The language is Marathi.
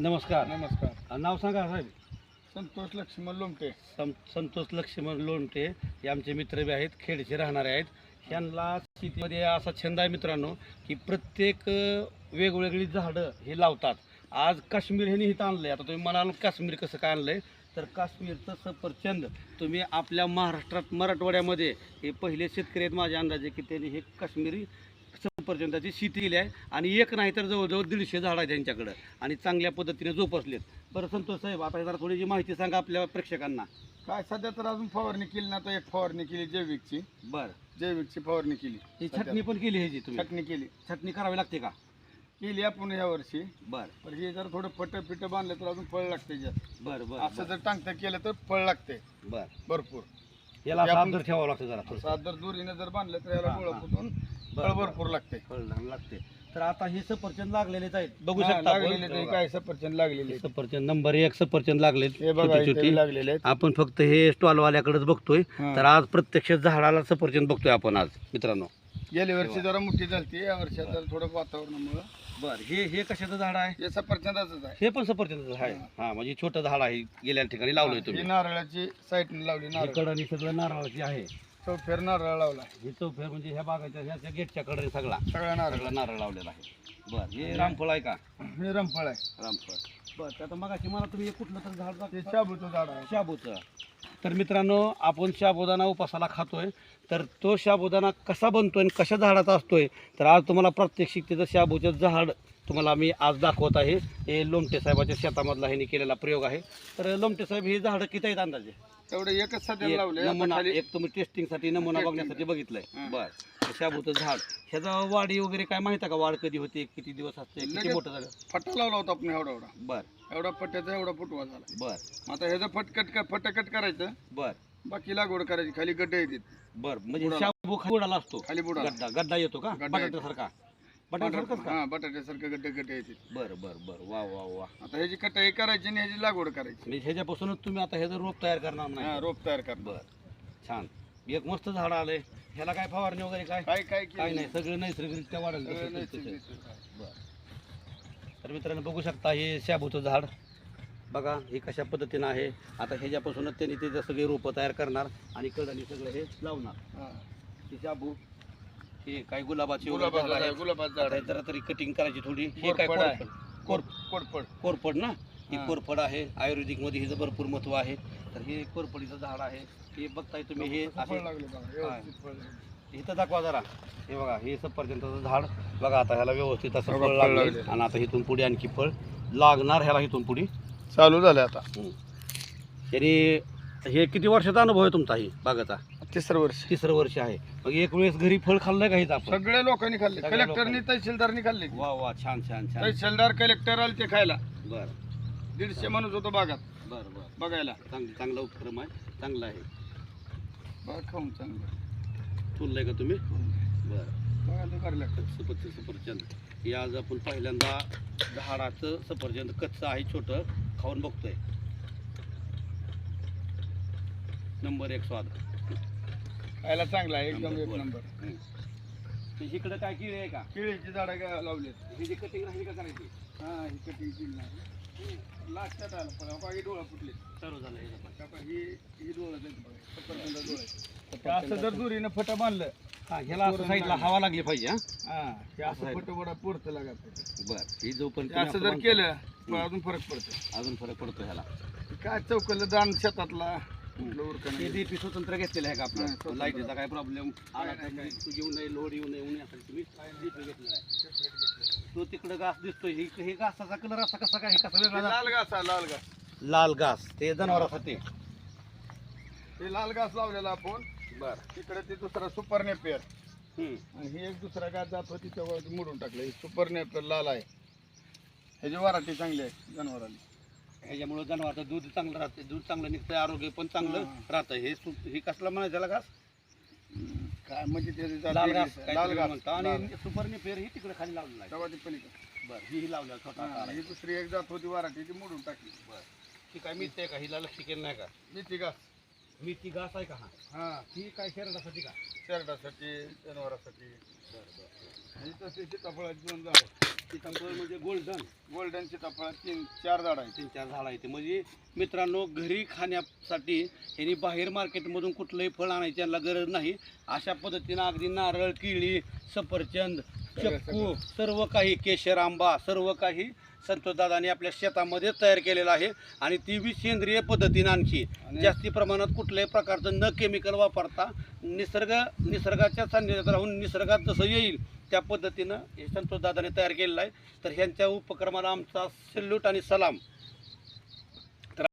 नमस्कार. नमस्कार. अ, नाव सांगा साहेब. संतोष लक्ष्मण लोमटे. सं संतोष लक्ष्मण लोणटे हे आमचे मित्र बी आहेत खेडचे राहणारे आहेत. यांना शेतीमध्ये असा छंद आहे मित्रांनो की प्रत्येक अ, वेगवेगळी झाडं हे लावतात. आज काश्मीर हे इथं आणलंय. आता तुम्ही म्हणाल काश्मीर कसं काय आणलंय? तर काश्मीरचं सफरचंद तुम्ही आपल्या महाराष्ट्रात मराठवाड्यामध्ये हे पहिले शेतकरी आहेत माझ्या अंदाजे की त्यांनी हे काश्मीरी सफरचंदाची शेती केली आहे आणि एक नाही तर जवळजवळ दीडशे झाड आहे त्यांच्याकडं आणि चांगल्या पद्धतीने जोपासलेत. बरं संतोष साहेब आता जरा थोडीशी माहिती सांगा आपल्या प्रेक्षकांना. काय सध्या तर अजून फवारणी केली ना तर एक फवारणी केली जैविकची. बरं. जैविकची फवारणी केली. ही. छटणी पण केली ह्याची तुम्ही? छटणी केली. छटणी करावी लागते का? केली आपण या वर्षी. बर. पण हे जर थोडं पट पिट बांधलं तर अजून फळ लागते जास्त बर बर असं जर टांगतं केलं तर फळ लागते. बर. भरपूर. याला सादर ठेवावं लागतं जरा सात जर दुरीने जर बांधलं तर याला मुळं. फुटून फळ. भरपूर लागते. फळ लहान लागते. तर आता हे सफरचंद लागलेलेच आहेत. बघू हा, शकता आपण. लागलेले ते काय सफरचंद लागलेले हे सफरचंद नंबर एक सफरचंद लागले हे बघा छोटी इथे छोटी. लागलेले आहेत. आपण फक्त हे स्टॉलवाल्याकडेच बघतोय. हा. तर आज प्रत्यक्ष झाडाला सफरचंद बघतोय आपण आज मित्रांनो. गेल्या वर्षी जरा मोठी झाली या वर्षी जरा थोडं वातावरणामुळं. बर हे हे कशाचं झाड आहे? हे सफरचंदाच आहे. हे पण सफरचंदाचं आहे. हा. म्हणजे छोटं झाड आहे गेल्या ठिकाणी लावलंय ही तुम्ही. नारळाची साईडने लावली हे नारळ. कडानी सगळं नारळाची आहे. चौफेर नारळ लावला. हे चौफेर म्हणजे ह्या बागाच्या ह्या गेटच्या कडे सगळा. सगळ्या नारळ. सगळा नारळ लावलेला आहे. बर हे रामफळ आहे का? हे रंफळ आहे. रामफळ. बर आता मग मला तुम्ही हे कुठलं तर झाड ते. शाबूचं झाड आहे. शाबूचं. तर मित्रांनो आपण शाबुदाना उपासाला खातोय. तर तो शाबुदाना कसा बनतोय आणि कशा झाडाचा असतोय तर आज तुम्हाला प्रात्यक्षिक त्याचं शाबूचं झाड तुम्हाला मी आज दाखवत आहे. हे लोमटे साहेबाच्या शेतामधला ह्यांनी केलेला प्रयोग आहे. तर लोमटे साहेब हे झाडं किती आहेत अंदाजे? तेवढे एकच सध्या लावले नमुना एक तुम्ही टेस्टिंगसाठी नमुना. बघण्यासाठी बघितलंय. बर. शाबूचं झाड. ह्याचा वाढी वगैरे काय माहिती का? वाढ कधी होते? किती दिवस असते? किती मोठं झालं? फटा लावला होता आपण एवढा एवढा. बर. एवढा पट्ट्याचा एवढा फुटवा झाला. बर. आता ह्याचं फटकट फटकट करायचं. बर. बाकी लागवड करायची. खाली गड्डे येतात. बर. म्हणजे. शाबू खाली बुडाला असतो. खाली बुडा गड्डा गड्डा येतो का. बटाट्यासारखा. बटाट्यासारखाच का? हा बटाट्यासारखे गड्डे गड्डे येतात बर बर बर. वा वा वा. आता ह्याची कटाई करायची आणि ह्याची लागवड करायची. म्हणजे ह्याच्यापासूनच तुम्ही आता ह्याचं रोप तयार करणार हा नाही रोप तयार करणार. बर. छान. एक मस्त झाड आलंय. ह्याला काय फवारणी वगैरे काय? काय काय काय केलं नाही सगळं नैसर्गिकरित्या वाढेल सगळं नैसर्गिक. तर मित्रांनो बघू शकता हे शाबूचं झाड. बघा हे कशा पद्धतीनं आहे. आता ह्याच्यापासूनच त्यांनी ते सगळे रोपं तयार करणार आणि कडणी सगळं हे लावणार. हा. हे शाबू हे काही गुलाबाची वगैरे गुलाबाचं झाडं आहे, आहेत. गुलाबाचं झाड आता आहे. जरा तरी कटिंग करायची थोडी. हे काय कोरफड आहे. कोरफड कोर कोरफड. ना? ही हा. कोरफड आहे. आयुर्वेदिकमध्ये हिचं भरपूर महत्त्व आहे. तर हे कोरफडीचं झाड आहे. हे बघताय तुम्ही हे फळ असे लागले बघा, व्यवस्थित फळ लागले. इथं दाखवा जरा. हे बघा हे सफरचंदाचं झाड. बघा आता ह्याला व्यवस्थित असं बघा, फळ लागलेलं. आणि आता इथून पुढे आणखी फळ लागणार ह्याला इथून पुढे. चालू झालं आता. तरी हे किती वर्षाचा अनुभव आहे तुमचा ही बागाचा? तिसरं वर्ष. तिसरं वर्ष आहे. मग एक वेळेस घरी फळ खाल्लंय का हिचं आपण? सगळ्या लोकांनी खाल्ले. सगळ्या कलेक्टरनी. तहसीलदारनी खाल्ले. वा वा छान छान छान. तहसीलदार कलेक्टर आले ते खायला. बर. दीडशे माणूस होतो बागात. बर बर. बघायला. चांगला चांगला उपक्रम आहे. चांगला आहे. बघा खाऊन चांगलं. तुललंय का तुम्ही? बर. बघायला करायला. सफरचंद सफरचंद. हे आज आपण पहिल्यांदा झाडाचं सफरचंद कच्चं आहे छोटं. खाऊन बघतोय. नंबर एक स्वाद. खायला चांगला आहे एकदम नंबर एक. नंबर. तर इकडं काय किळे आहे का? केळीची झाडं काय लावले ही जी कटिंग राहिली का करायची? हा ही कटिंग केली नाही लास्टात आलं पण ही डोळा फुटले सर्व झालं हे ही ही डोळा सफरचंदा डोळा आहे. असं जर दुरीनं फटा बांधलं हा ह्याला असं साईडला हवा लागली पाहिजे हा? हा हे असं फट बडा पुरतं लागत बर ही जो पण असं जर केलं अजून फरक पडतो. अजून फरक पडतो ह्याला. काय चौकलं दान शेतातला? डीपी स्वतंत्र घेतलेलं आहे का आपलं. लाईटीचा काय प्रॉब्लेम आला नाही, तर तू येऊ नये लोड येऊ नये यासाठी तुम्ही डीपी घेतलेला आहे. तो तिकडं घास दिसतोय. हे हे घासाचा कलर असा कसा काय? हे कसा वेगळा लाल घास लाल घास. लाल घास. ते जनावरासाठी. हे लाल घास लावलेला आपण. बर. तिकडे ते दुसरा सुपर नेपेर आणि ही एक दुसरा घास जात होती तेव्हा ती मोडून टाकलं. ही सुपर नेपेर लाल आहे. ह्याची वराठी चांगली आहे जनावरांनी ह्याच्यामुळे जनावरचं दूध चांगलं राहते दूध चांगलं निघतं आरोग्य पण चांगलं हा. राहतं हे सु हे कसला म्हणायचं त्याला घास? काय म्हणजे जात लाल घास लाल घास म्हणतो. लाल. आणि सुपरने फेर ही तिकडे खाली लावलेला आहे तेव्हा ती पलीकडे. बरं ही लावल्या छोटा हा, आकार ही. दुसरी एक जात होती वराठी ती मोडून टाकली. बरं. ती काय मिळते का? हिला लक्ष केलं नाही का? मी ती घास मेथी घास आहे का हा? हा. ती काय शरीरासाठी का? शर्टासाठी जनावरासाठी. आणि तसे सीताफळाची दोन झाड. सीताफळ म्हणजे गोल्डन. गोल्डन सीताफळ तीन चार झाड आहेत. तीन चार झाड आहेत. म्हणजे मित्रांनो घरी खाण्यासाठी ह्यांनी बाहेर मार्केटमधून कुठलंही फळ आणायची यांना गरज नाही. अशा पद्धतीनं अगदी नारळ केळी सफरचंद चक्कू सर्व काही केशर आंबा सर्व काही संतोषदादांनी आपल्या शेतामध्ये तयार केलेलं आहे. आणि ती बी सेंद्रिय पद्धतीनं आणखी. आणि जास्ती प्रमाणात कुठल्याही प्रकारचं न केमिकल वापरता निसर्ग निसर्गाच्या सान्निध्यात राहून निसर्गात जसं येईल त्या पद्धतीनं हे संतोषदादाने तयार केलेलं आहे. तर ह्यांच्या उपक्रमाला आमचा सल्यूट आणि सलाम.